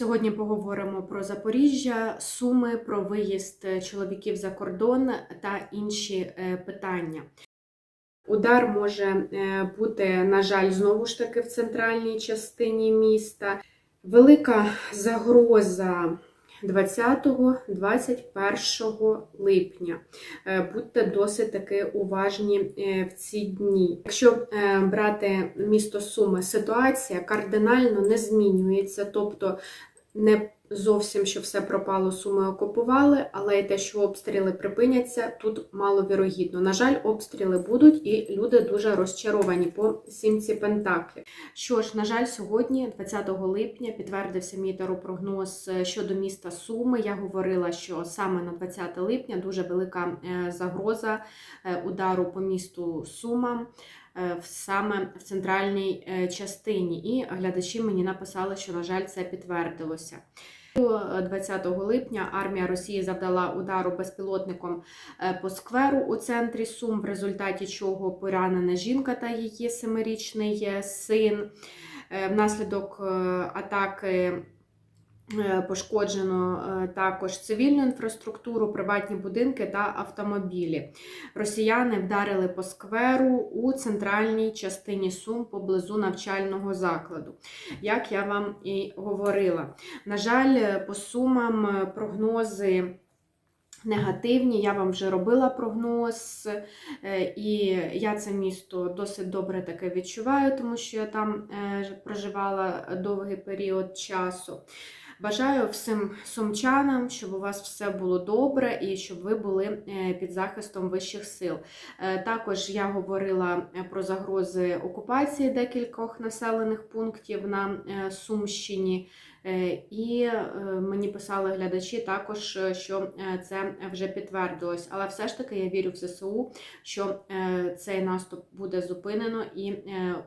Сьогодні поговоримо про Запоріжжя, суми, про виїзд чоловіків за кордон та інші е, питання. Удар може е, бути, на жаль, знову ж таки в центральній частині міста. Велика загроза 20-21 липня. Е, Будьте досить таки уважні в ці дні. Якщо брати місто Суми, ситуація кардинально не змінюється, тобто не зовсім, що все пропало, суми окупували, але й те, що обстріли припиняться, тут маловірогідно. На жаль, обстріли будуть, і люди дуже розчаровані по сімці Пентаклів. Що ж, на жаль, сьогодні, 20 липня, підтвердився мій таропрогноз щодо міста Суми. Я говорила, що саме на 20 липня дуже велика е, загроза е, удару по місту Сумам. Е, Саме в центральній е, частині, і глядачі мені написали, що на жаль це підтвердилося. 20 липня армія Росії завдала удару безпілотником е, по скверу у центрі Сум, в результаті чого поранена жінка та її семирічний е, син. Е, Внаслідок е, атаки е, пошкоджено е, також цивільну інфраструктуру, приватні будинки та автомобілі. Росіяни вдарили по скверу у центральній частині Сум поблизу навчального закладу. Як я вам і говорила. На жаль, по сумам е, прогнози. Негативні, я вам вже робила прогноз, е, і я це місто досить добре таке відчуваю, тому що я там е, проживала довгий період часу. Бажаю всім сумчанам, щоб у вас все було добре і щоб ви були е, під захистом вищих сил. Е, Також я говорила е, про загрози окупації декількох населених пунктів на Сумщині. Е, І е, мені писали глядачі також, е, що це вже підтвердилось. Але все ж таки я вірю в ЗСУ, що цей наступ буде зупинено і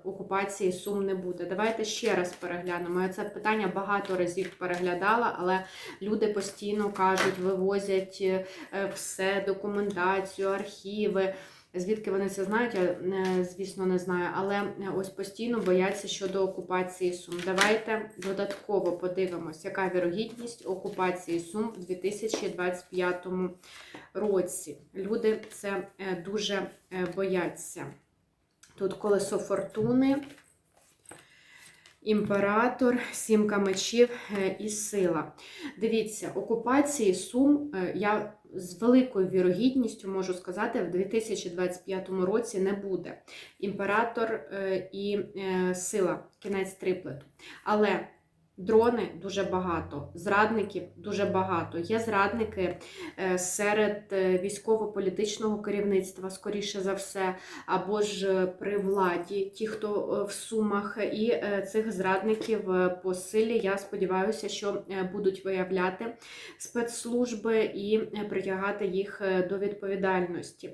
окупації Сум не буде. Давайте ще раз переглянемо. Я це питання багато разів переглядала, але люди постійно кажуть, вивозять все, документацію, архіви. Звідки вони це знають, я, е, звісно, не знаю, але е, ось постійно бояться щодо окупації Сум. Давайте додатково подивимось, яка вірогідність окупації Сум в 2025 році. Люди це е, дуже бояться. Тут колесо фортуни, імператор, сімка мечів і сила. Дивіться, окупації Сум я з великою вірогідністю можу сказати, в 2025 році не буде. Імператор е, і е, сила, кінець триплету. Але дрони дуже багато, зрадників дуже багато. Є зрадники е, серед е, військово-політичного керівництва, скоріше за все, або ж е, при владі, ті, хто в сумах, і цих зрадників по силі, я сподіваюся, що будуть виявляти спецслужби і притягати їх до відповідальності.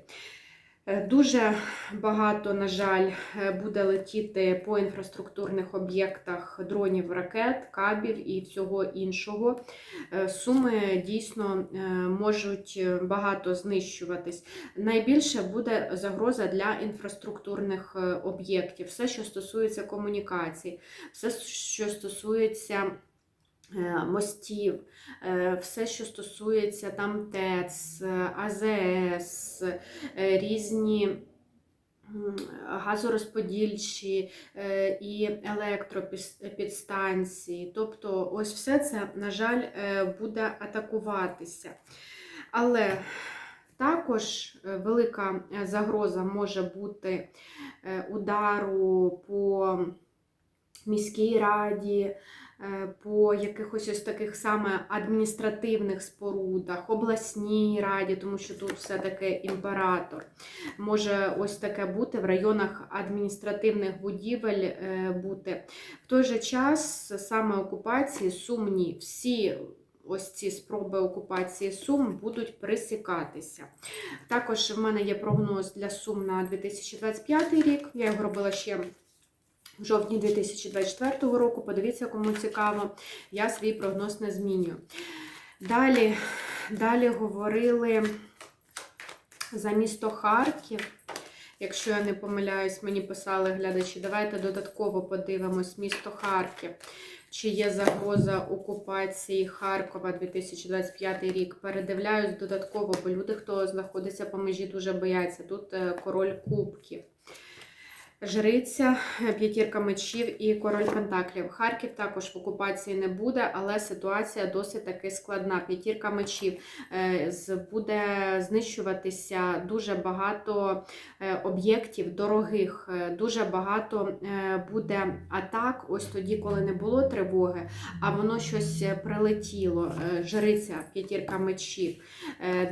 Е, Дуже багато, на жаль, е, буде летіти по інфраструктурних об'єктах дронів, ракет, кабів і всього іншого. Е, Суми дійсно можуть багато знищуватись. Найбільше буде загроза для інфраструктурних об'єктів, все, що стосується комунікацій, все, що стосується мостів, е, все, що стосується там ТЕЦ, е, АЗС, е, різні газорозподільчі е, і електропідстанції. Тобто, ось все це, на жаль, е, буде атакуватися. Але також е, велика е, загроза може бути е, удару по міській раді, е, по якихось ось таких саме адміністративних спорудах, обласній раді, тому що тут все-таки імператор. Може ось таке бути в районах адміністративних будівель е, бути. В той же час саме окупації сумні всі. Ось ці спроби окупації Сум будуть присікатися. Також в мене є прогноз для Сум на 2025 рік. Я його робила ще в жовтні 2024 року. Подивіться, кому цікаво. Я свій прогноз не змінюю. Далі, далі говорили за місто Харків. Якщо я не помиляюсь, мені писали глядачі. Давайте додатково подивимось місто Харків. чи є загроза окупації Харкова 2025 рік. Передивляюсь додатково, бо люди, хто знаходиться по межі, дуже бояться. Тут е, король кубків. Жриця, е, п'ятірка мечів і король пентаклів. Харків також в окупації не буде, але ситуація досить таки складна. П'ятірка мечів Е, буде знищуватися дуже багато е, об'єктів дорогих, дуже багато буде атак. Ось тоді, коли не було тривоги, а воно щось прилетіло. Жриця, п'ятірка мечів.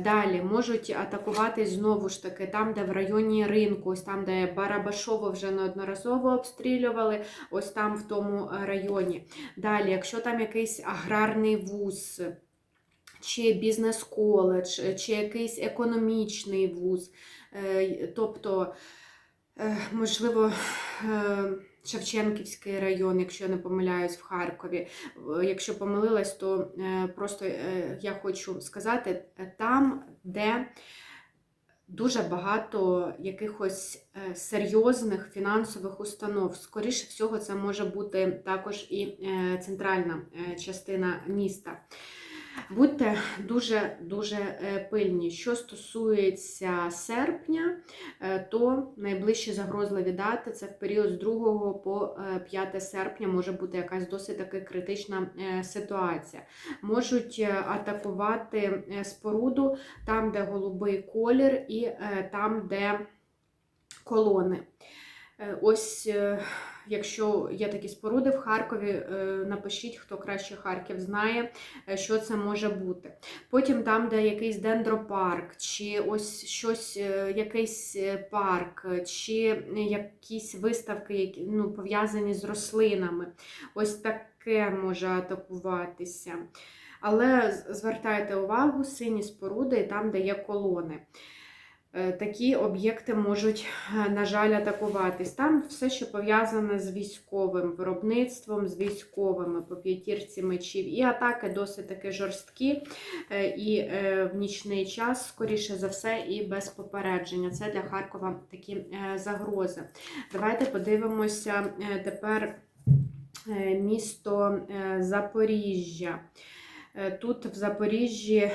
Далі можуть атакувати знову ж таки там, де в районі ринку, ось там, де Барабашово вже неодноразово обстрілювали, ось там в тому е, районі. Далі, якщо там якийсь аграрний вуз. Чи бізнес-коледж, чи якийсь економічний вуз, е, тобто, е, можливо, е, Шевченківський район, якщо я не помиляюсь, в Харкові. Е, Якщо помилилась, то е, просто е, я хочу сказати, е, там, де дуже багато якихось е, серйозних фінансових установ. Скоріше всього, це може бути також і е, центральна е, частина міста. Будьте дуже-дуже е, пильні. Що стосується серпня, е, то найближчі загрозливі дати це в період з 2 по е, 5 серпня може бути якась досить таки критична е, ситуація. Можуть е, атакувати е, споруду там, де голубий колір, і е, там, де колони. Е, Ось, е, якщо є такі споруди в Харкові, е, напишіть, хто краще Харків знає, що це може бути. Потім там, де якийсь дендропарк, чи ось щось, якийсь парк, чи якісь виставки, які ну, пов'язані з рослинами. Ось таке може атакуватися. Але звертайте увагу, сині споруди там, де є колони. Е, Такі об'єкти можуть, е, на жаль, атакуватись. Там все, що пов'язане з військовим виробництвом, з військовими по п'ятірці мечів. І атаки досить таки жорсткі, е, і в нічний час, скоріше за все, і без попередження. Це для Харкова такі загрози. Давайте подивимося тепер місто Запоріжжя. Е, Тут в Запоріжжі е,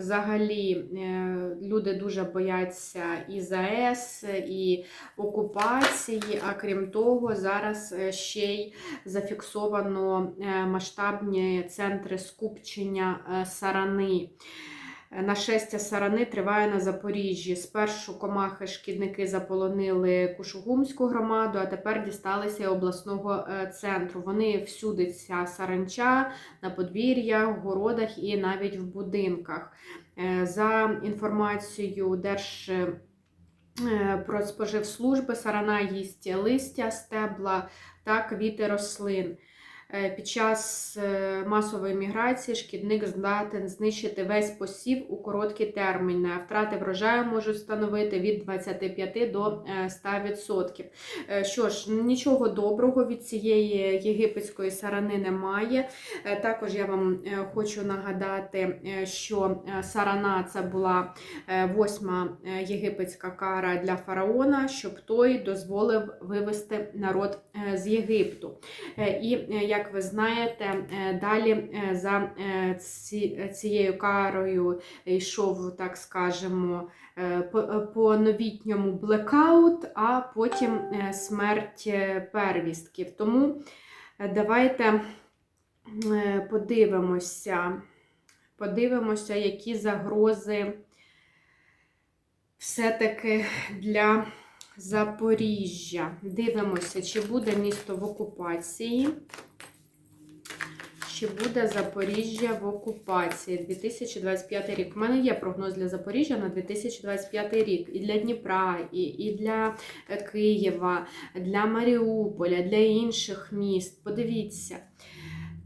взагалі е, люди дуже бояться і ЗАЕС, і окупації, а крім того, зараз ще й зафіксовано масштабні центри скупчення сарани. Нашестя сарани триває на Запоріжжі. Спершу комахи шкідники заполонили Кушугумську громаду, а тепер дісталися обласного е, центру. Вони всюди ця саранча на подвір'ях, городах і навіть в будинках. Е, За інформацією Держ. е, Продспоживслужби сарана їсть листя, стебла та квіти рослин. Е, Під час е, масової міграції шкідник здатен знищити весь посів у короткі терміни. Втрати врожаю можуть становити від 25 до е, 100%. Е, Що ж, нічого доброго від цієї єгипетської сарани немає. Також я вам хочу нагадати, що сарана це була восьма єгипетська кара для фараона, щоб той дозволив вивести народ з Єгипту. І е, як ви знаєте, е, далі е, за е, цією карою йшов, так скажемо, по- новітньому блекаут, а потім смерть первістків. Тому давайте подивимося, подивимося, які загрози все-таки для Запоріжжя. Дивимося, чи буде місто в окупації. Чи буде Запоріжжя в окупації 2025 рік? У мене є прогноз для Запоріжжя на 2025 рік. І для Дніпра, і, і для е, Києва, для Маріуполя, для інших міст. Подивіться.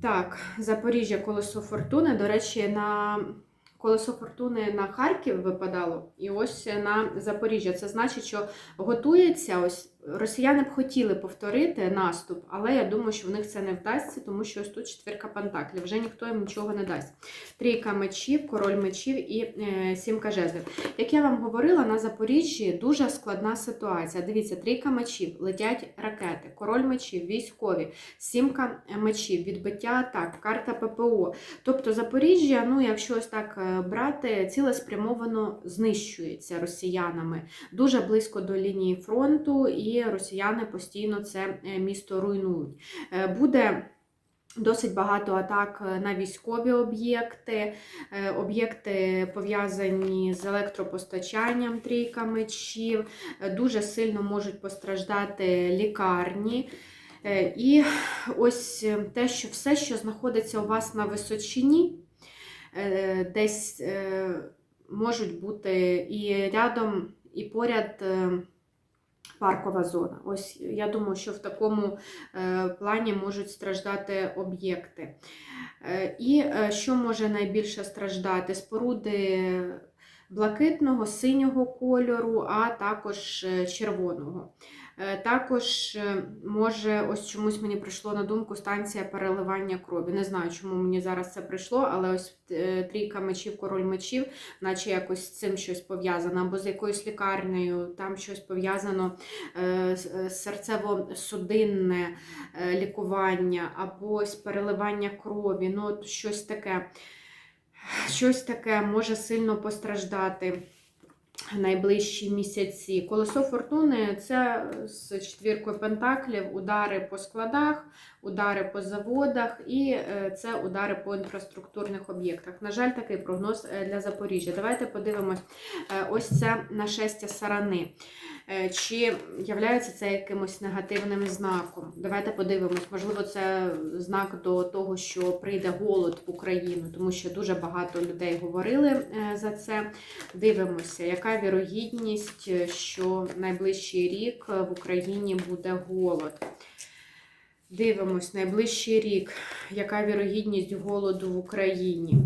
Так, Запоріжжя колесо фортуни. До речі, на колесо фортуни на Харків випадало, і ось на Запоріжжя. Це значить, що готується ось Росіяни б хотіли повторити наступ, але я думаю, що в них це не вдасться, тому що ось тут четвірка пентаклів, вже ніхто їм нічого не дасть. Трійка мечів, король мечів і е, сімка жезлів. Як я вам говорила, на Запоріжжі дуже складна ситуація. Дивіться, трійка мечів, летять ракети, король мечів, військові, сімка мечів, відбиття атак, карта ППО. Тобто Запоріжжя, ну якщо ось так е, брати, цілеспрямовано знищується росіянами дуже близько до лінії фронту, і росіяни постійно це е, місто руйнують. Е, Буде Досить багато атак на військові об'єкти, е, об'єкти пов'язані з електропостачанням трійка мечів, дуже сильно можуть постраждати лікарні. І ось те, що все, що знаходиться у вас на височині, десь можуть бути і рядом, і поряд паркова зона. Ось я думаю, що в такому е, плані можуть страждати об'єкти. Е, І е, що може найбільше страждати? Споруди блакитного, синього кольору, а також червоного. Е, Також е, може, ось чомусь мені прийшло на думку станція переливання крові. Не знаю, чому мені зараз це прийшло, але ось е, трійка мечів, король мечів, наче якось з цим щось пов'язано, або з якоюсь лікарнею, там щось пов'язано з- серцево-судинне лікування, або ось переливання крові. Ну, от щось таке. Щось таке може сильно постраждати найближчі місяці. Колесо фортуни це з четвіркою пентаклів, удари по складах, удари по заводах і е, це удари по інфраструктурних об'єктах. На жаль, такий прогноз е, для Запоріжжя. Давайте подивимось, е, ось це нашестя сарани. Е, Чи являється це якимось негативним знаком? Давайте подивимось. Можливо, це знак до того, що прийде голод в Україну, тому що дуже багато людей говорили е, за це. Дивимося, яка вірогідність, е, що найближчий рік в Україні буде голод. Дивимось, найближчий рік, яка вірогідність голоду в Україні.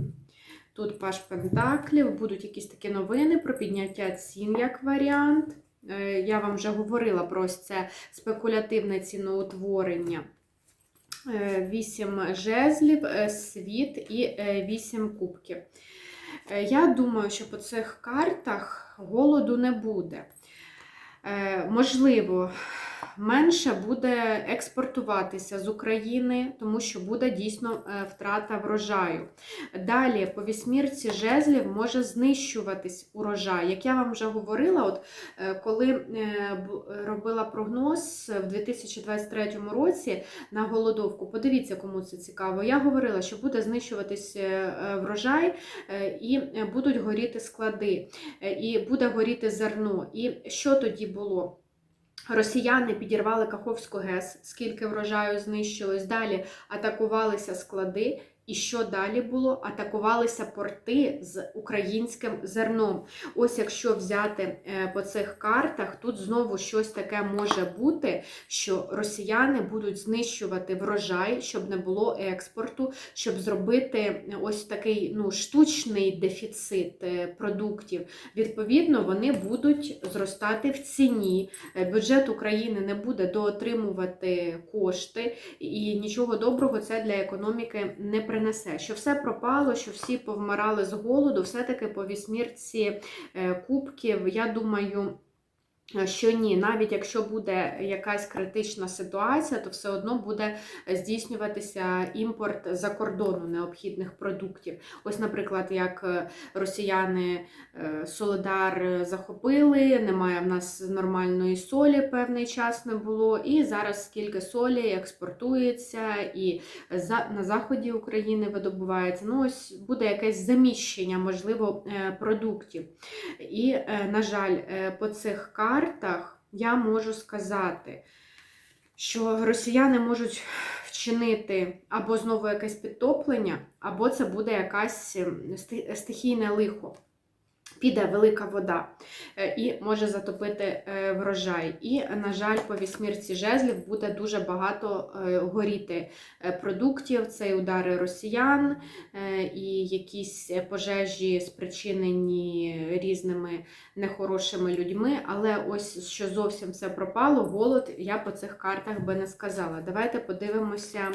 Тут Паш Пентаклів, будуть якісь такі новини про підняття цін як варіант. Е, Я вам вже говорила про це спекулятивне ціноутворення. Е, Вісім жезлів, е, світ і е, вісім кубків. Е, Я думаю, що по цих картах голоду не буде. Е, Можливо, менше буде експортуватися з України, тому що буде дійсно е, втрата врожаю. Далі, по вісьмірці жезлів може знищуватись урожай. Як я вам вже говорила, от е, коли е, робила прогноз в 2023 році на голодовку, подивіться, кому це цікаво. Я говорила, що буде знищуватись врожай і будуть горіти склади, і буде горіти зерно. І що тоді було? Росіяни підірвали Каховську ГЕС, скільки врожаю знищилось. Далі атакувалися склади. І що далі було? Атакувалися порти з українським зерном. Ось якщо взяти е, по цих картах, тут знову щось таке може бути, що росіяни будуть знищувати врожай, щоб не було експорту, щоб зробити ось такий ну, штучний дефіцит е, продуктів. Відповідно, вони будуть зростати в ціні. Е, Бюджет України не буде доотримувати кошти, і нічого доброго це для економіки не принесе. Що все пропало, що всі повмирали з голоду, все-таки по вісьмірці е, кубків, я думаю. Що ні, навіть якщо буде якась критична ситуація, то все одно буде здійснюватися імпорт за кордону необхідних продуктів. Ось, наприклад, як е, росіяни е, Солидар захопили, немає в нас нормальної солі певний час не було. І зараз скільки солі експортується і на заході України видобувається. Ну, ось буде якесь заміщення, можливо, е, продуктів. І, е, на жаль, е, по цих картах я можу сказати, що росіяни можуть вчинити або знову якесь підтоплення, або це буде якась ем, стихійне лихо. Піде велика вода е, і може затопити е, врожай. І, на жаль, по вісьмірці жезлів буде дуже багато е, горіти продуктів. Це і удари росіян, і якісь пожежі спричинені різними нехорошими людьми. Але ось що зовсім все пропало, голод я по цих картах би не сказала. Давайте подивимося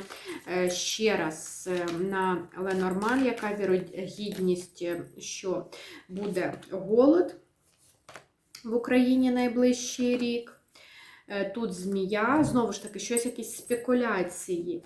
ще раз на Ленормаль, яка вірогідність, що буде голод в Україні найближчий рік. Е, Тут змія, знову ж таки, щось якісь спекуляції.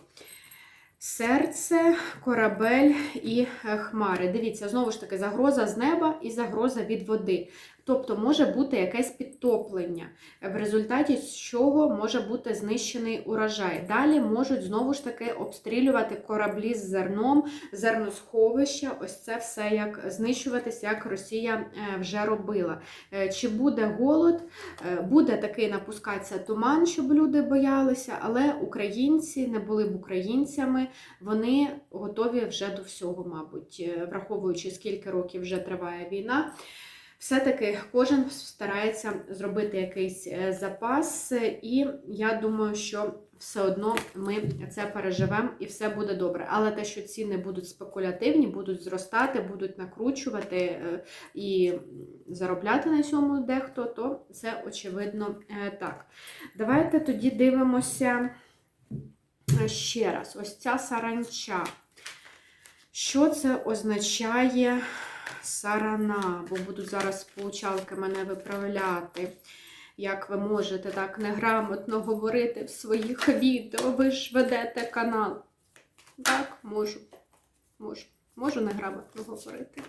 Серце, корабель і е, хмари. Дивіться, знову ж таки, загроза з неба і загроза від води. Тобто може бути якесь підтоплення, в результаті чого може бути знищений урожай. Далі можуть знову ж таки обстрілювати кораблі з зерном, зерносховища. Ось це все як знищуватись, як Росія е, вже робила. Е, Чи буде голод? Е, Буде такий напускатися туман, щоб люди боялися, але українці не були б українцями, вони готові вже до всього, мабуть, враховуючи, скільки років вже триває війна. Все-таки кожен старається зробити якийсь е, запас, і я думаю, що все одно ми це переживемо і все буде добре. Але те, що ціни будуть спекулятивні, будуть зростати, будуть накручувати е, і заробляти на цьому дехто, то це очевидно е, так. Давайте тоді дивимося ще раз. Ось ця саранча. Що це означає сарана? Бо будуть зараз получалки мене виправляти. Як ви можете так неграмотно говорити в своїх відео? Ви ж ведете канал. Так, можу. Можу. Можу неграмотно говорити.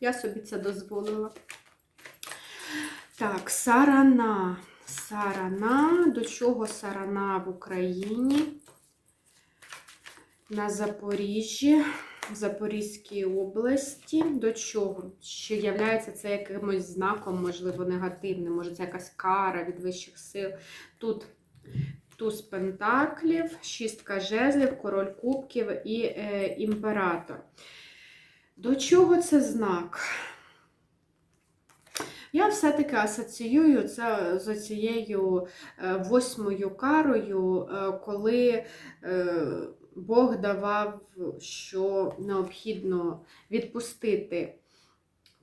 Я собі це дозволила. Так, сарана. Сарана. До чого сарана в Україні? На Запоріжжі, в Запорізькій області. До чого? Чи являється це якимось знаком, можливо, негативним? Може, це якась кара від вищих сил? Тут туз пентаклів, шістка жезлів, король кубків і е, імператор. До чого це знак? Я все-таки асоціюю це з цією е, восьмою карою, е, коли е, Бог давав, що необхідно відпустити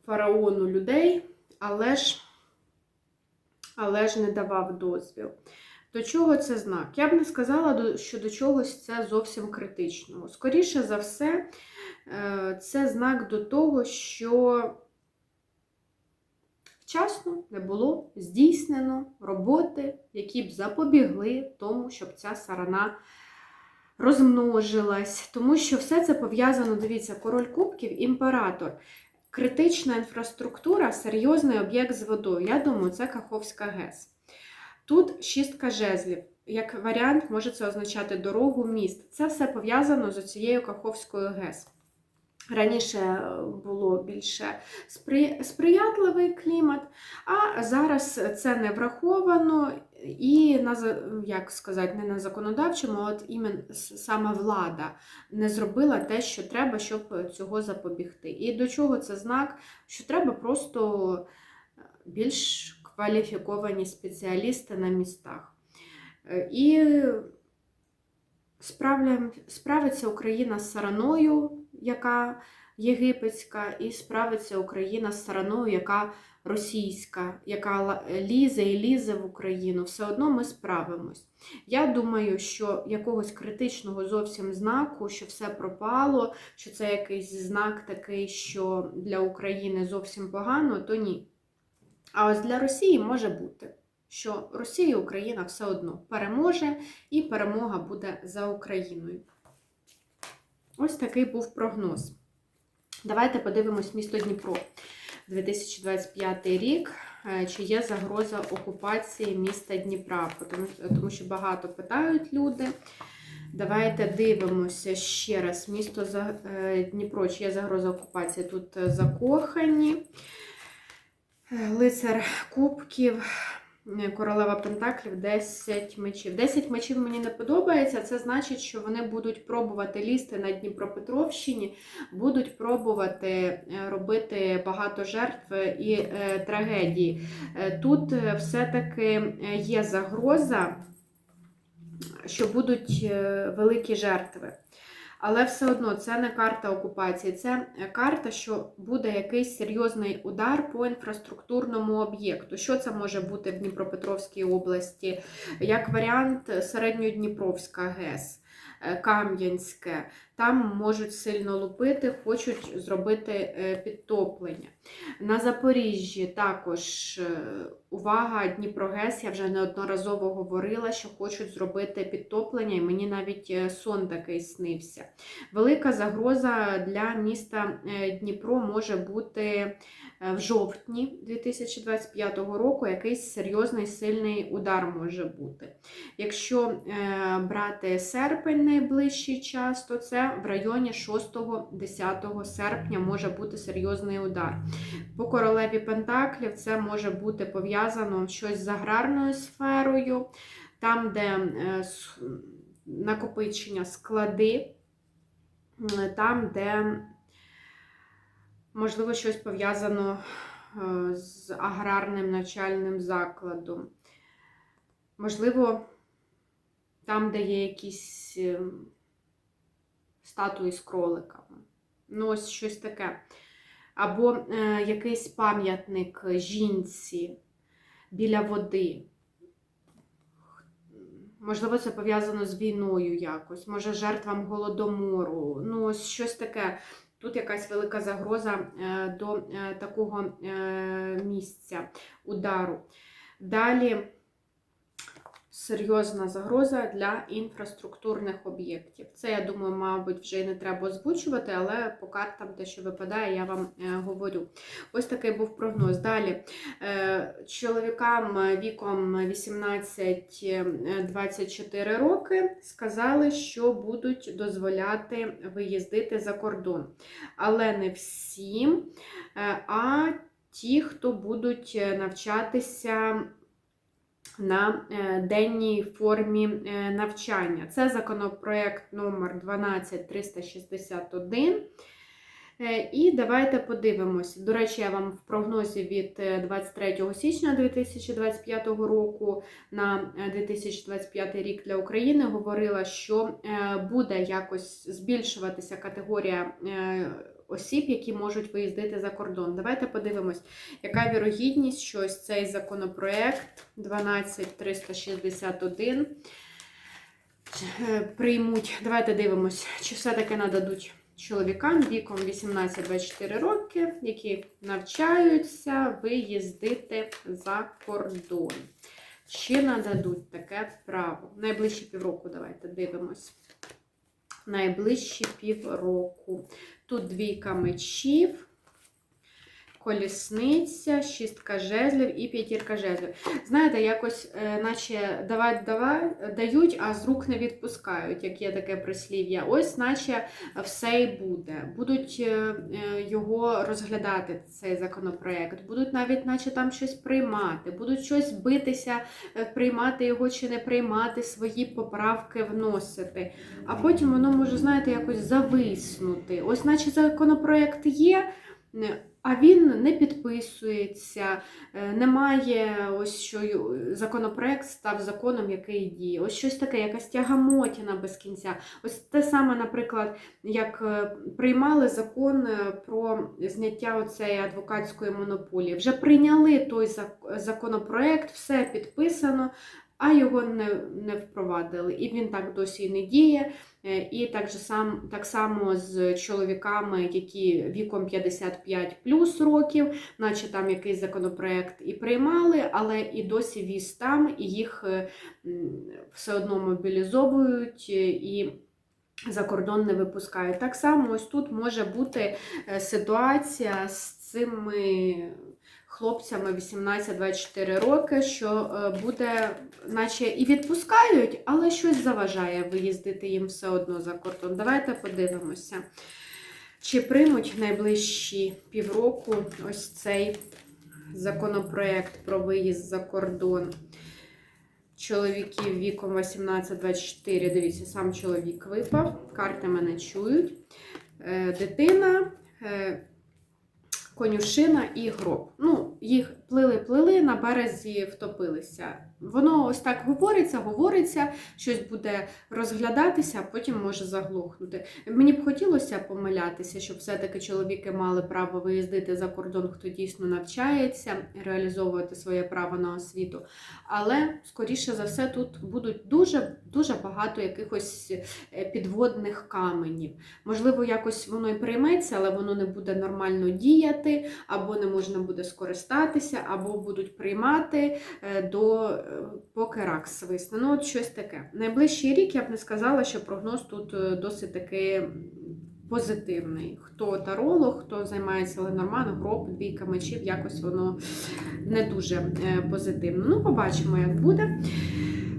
фараону людей, але ж, але ж не давав дозвіл. До чого це знак? Я б не сказала, що до чогось це зовсім критичного. Скоріше за все, е, це знак до того, що вчасно не було здійснено роботи, які б запобігли тому, щоб ця сарана розмножилась. Тому що все це пов'язано, дивіться, король кубків, імператор. Критична інфраструктура, серйозний об'єкт з водою. Я думаю, це Каховська ГЕС. Тут шістка жезлів. Як варіант, може це означати дорогу, міст. Це все пов'язано з цією Каховською ГЕС. Раніше е, було більше сприятливий клімат, а зараз це не враховано, і на як сказати, не на законодавчому, а от імен саме влада не зробила те, що треба, щоб цього запобігти. І до чого це знак? Що треба просто більш кваліфіковані спеціалісти на містах. Е, І справиться Україна з сараною, яка єгипетська, і справиться Україна з сараною, яка російська, яка лізе і лізе в Україну. Все одно ми справимось. Я думаю, що якогось критичного зовсім знаку, що все пропало, що це якийсь знак такий, що для України зовсім погано, то ні. А ось для Росії може бути, що Росія і Україна все одно переможе, і перемога буде за Україною. Ось такий був прогноз. Давайте подивимось місто Дніпро. 2025 рік. Е, Чи є загроза окупації міста Дніпра? Тому, що багато питають люди. Давайте дивимося ще раз. Місто е, Дніпро, чи є загроза окупації? Тут е, закохані. Лицар Кубків, королева Пентаклів 10 мечів. 10 мечів мені не подобається. Це значить, що вони будуть пробувати лізти на Дніпропетровщині, будуть пробувати е, робити багато жертв і е, трагедії. Е, Тут все-таки є загроза, що будуть великі жертви. Але все одно це не карта окупації, це е, карта, що буде якийсь серйозний удар по інфраструктурному об'єкту. Що це може бути в Дніпропетровській області? Як варіант, Середньодніпровська ГЕС, е, Кам'янське. Там можуть сильно лупити, хочуть зробити е, підтоплення. На Запоріжжі також е, увага, Дніпрогес, я вже неодноразово говорила, що хочуть зробити підтоплення, і мені навіть е, сон такий снився. Велика загроза для міста Дніпро може бути в жовтні 2025 року. Якийсь серйозний сильний удар може бути. Якщо брати серпень найближчий час, то це в районі 6-10 серпня може бути серйозний удар. По королеві Пентаклів це може бути пов'язано щось з аграрною сферою, там, де е, накопичення склади, е, там, де можливо щось пов'язано е, з аграрним навчальним закладом. Можливо, там, де є якісь статуї з кроликами. Ну, ось щось таке. Або е, якийсь пам'ятник жінці біля води. Можливо, це пов'язано з війною якось, може, жертвам голодомору. Ну, ось щось таке. Тут якась велика загроза е, до е, такого е, місця удару. Далі серйозна загроза для інфраструктурних об'єктів. Це, я думаю, мабуть, вже й не треба озвучувати, але по картам те, що випадає, я вам е, говорю. Ось такий був прогноз. Далі е, чоловікам віком 18-24 роки сказали, що будуть дозволяти виїздити за кордон. Але не всім, е, а ті, хто будуть навчатися на е, денній формі е, навчання. Це законопроект номер 12361. Е, І давайте подивимося. До речі, я вам в прогнозі від е, 23 січня 2025 року на е, 2025 рік для України говорила, що буде якось збільшуватися категорія осіб, які можуть виїздити за кордон. Давайте подивимось, яка вірогідність, що ось цей законопроект 12361 е, приймуть. Давайте дивимось, чи все-таки нададуть чоловікам віком 18-24 роки, які навчаються виїздити за кордон. Чи нададуть таке право? Найближчі півроку давайте дивимось. Найближчі півроку. Тут двійка мечів, колісниця, шістка жезлів і п'ятірка жезлів. Знаєте, якось, е, наче давай, давай, дають, а з рук не відпускають, як є таке прислів'я. Ось, наче все і буде. Будуть е, е, його розглядати, цей законопроект, будуть навіть, наче там щось приймати, будуть щось битися, приймати його чи не приймати, свої поправки вносити. А потім воно може, знаєте, якось зависнути. Ось, наче законопроект є. Е, А він не підписується, е, немає ось що законопроект став законом, який діє. Ось щось таке, якась тягамотіна без кінця. Ось те саме, наприклад, як е, приймали закон е, про зняття оцеї адвокатської монополії. Вже прийняли той законопроект, все підписано, а його не, не впровадили. І він так досі не діє. Е, І так, же сам, так само з чоловіками, які віком 55 плюс років, наче там якийсь законопроект і приймали, але і досі віз там, і їх е, все одно мобілізовують е, і за кордон не випускають. Так само ось тут може бути ситуація з цими хлопцями 18-24 роки, що е, буде, наче і відпускають, але щось заважає виїздити їм все одно за кордон. Давайте подивимося, чи приймуть найближчі півроку ось цей законопроект про виїзд за кордон чоловіків віком 18-24. Дивіться, сам чоловік випав, карти мене чують. Е, Дитина, е, конюшина і гроб. Ну, їх плили-плили, на березі втопилися. Воно ось так говориться, говориться, щось буде розглядатися, а потім може заглухнути. Мені б хотілося помилятися, щоб все-таки чоловіки мали право виїздити за кордон, хто дійсно навчається, реалізовувати своє право на освіту. Але, скоріше за все, тут будуть дуже дуже багато якихось е, підводних каменів. Можливо, якось воно і прийметься, але воно не буде нормально діяти, або не можна буде скористатися, або будуть приймати е, до поки рак свисне. Ну, от щось таке. Найближчий рік я б не сказала, що прогноз тут е, досить таки позитивний. Хто таролог, хто займається Ленорманом, гроб, двійка мечів, якось воно не дуже е, позитивно. Ну, побачимо, як буде.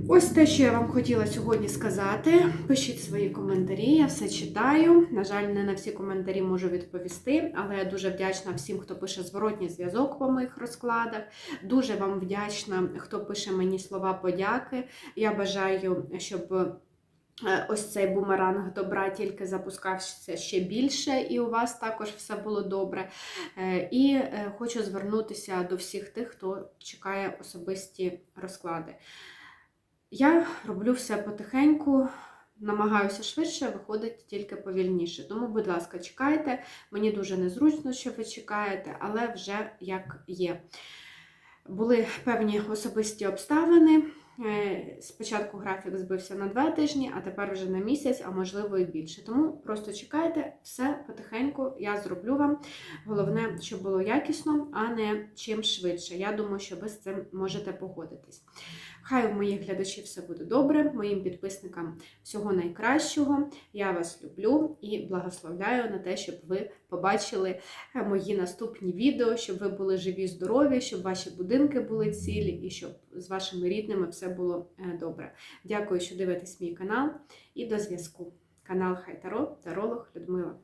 Ось те, що я вам хотіла сьогодні сказати. Пишіть свої коментарі, я все читаю. На жаль, не на всі коментарі можу відповісти, але я дуже вдячна всім, хто пише зворотній зв'язок по моїх розкладах. Дуже вам вдячна, хто пише мені слова подяки. Я бажаю, щоб. е, Ось цей бумеранг добра тільки запускався ще більше, і у вас також все було добре. Е, І е, хочу звернутися до всіх тих, хто чекає особисті розклади. Я роблю все потихеньку, намагаюся швидше, виходить тільки повільніше. Тому, будь ласка, чекайте. Мені дуже незручно, що ви чекаєте, але вже як є. Були певні особисті обставини. Е, Спочатку графік збився на два тижні, а тепер вже на місяць, а можливо і більше. Тому просто чекайте, все потихеньку я зроблю вам. Головне, щоб було якісно, а не чим швидше. Я думаю, що ви з цим можете погодитись. Хай у моїх глядачів все буде добре, моїм підписникам всього найкращого. Я вас люблю і благословляю на те, щоб ви побачили е, мої наступні відео, щоб ви були живі, здорові, щоб ваші будинки були цілі і щоб з вашими рідними все було е, добре. Дякую, що дивитесь мій канал і до зв'язку. Канал Хай Таро, Таролог Людмила.